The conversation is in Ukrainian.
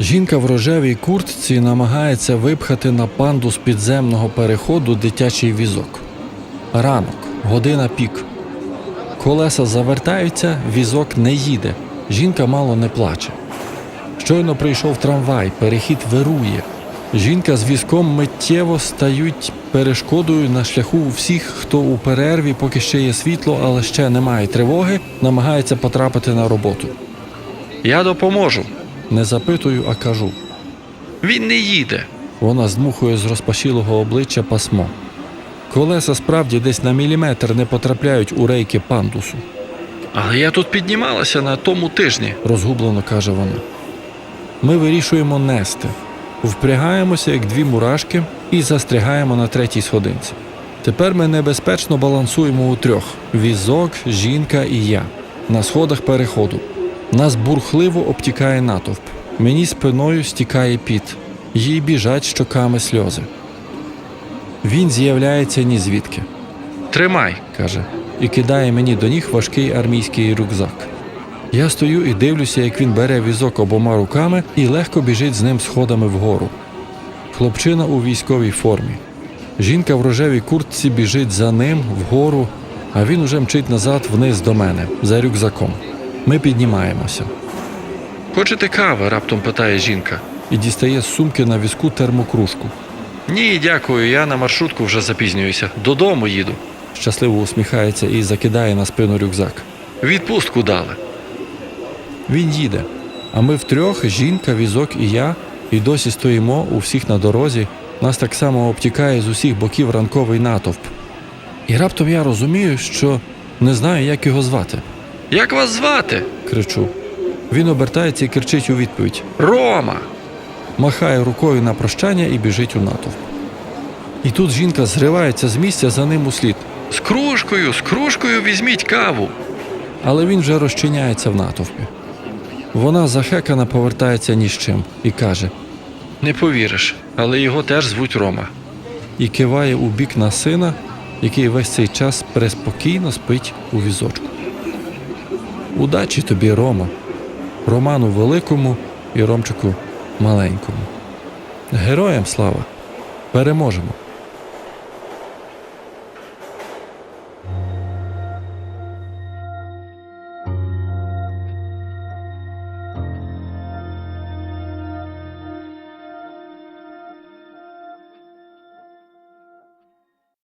Жінка в рожевій куртці намагається випхати на панду з підземного переходу дитячий візок. Ранок, година пік. Колеса завертаються, візок не їде. Жінка мало не плаче. Щойно прийшов трамвай, перехід вирує. Жінка з візком миттєво стають перешкодою на шляху всіх, хто у перерві, поки ще є світло, але ще немає тривоги, намагається потрапити на роботу. Я допоможу. Не запитую, а кажу. Він не їде. Вона здмухує з розпашілого обличчя пасмо. Колеса справді десь на міліметр не потрапляють у рейки пандусу, Але я тут піднімалася на тому тижні. розгублено каже вона. Ми вирішуємо нести, впрягаємося, як дві мурашки, і застрягаємо на третій сходинці. Тепер ми небезпечно балансуємо у трьох: візок, жінка і я на сходах переходу. Нас бурхливо обтікає натовп. Мені спиною стікає піт, їй біжать щоками сльози. Він з'являється ні звідки, Тримай. каже, і кидає мені до ніг важкий армійський рюкзак. Я стою і дивлюся, як він бере візок обома руками і легко біжить з ним сходами вгору. Хлопчина у військовій формі. Жінка в рожевій куртці біжить за ним вгору, а він уже мчить назад вниз до мене за рюкзаком. Ми піднімаємося Хочете кави? раптом питає жінка. і дістає з сумки на візку термокружку. Ні, дякую, я на маршрутку вже запізнююся. Додому їду. Щасливо усміхається і закидає на спину рюкзак. Відпустку дали. Він їде. А ми втрьох, жінка, візок і я, і досі стоїмо у всіх на дорозі. Нас так само обтікає з усіх боків ранковий натовп. І раптом я розумію, що не знаю, як його звати. Як вас звати? Кричу. Він обертається і кричить у відповідь. Рома. Махає рукою на прощання і біжить у натовп. І тут жінка зривається з місця за ним услід, З кружкою, з кружкою візьміть каву. але він вже розчиняється в натовпі. Вона захекана повертається ні з чим і каже: Не повіриш, але його теж звуть Рома. і киває у бік на сина, який весь цей час преспокійно спить у візочку. Удачі тобі, Рома, Роману великому і Ромчику маленькому. Героям слава! Переможемо!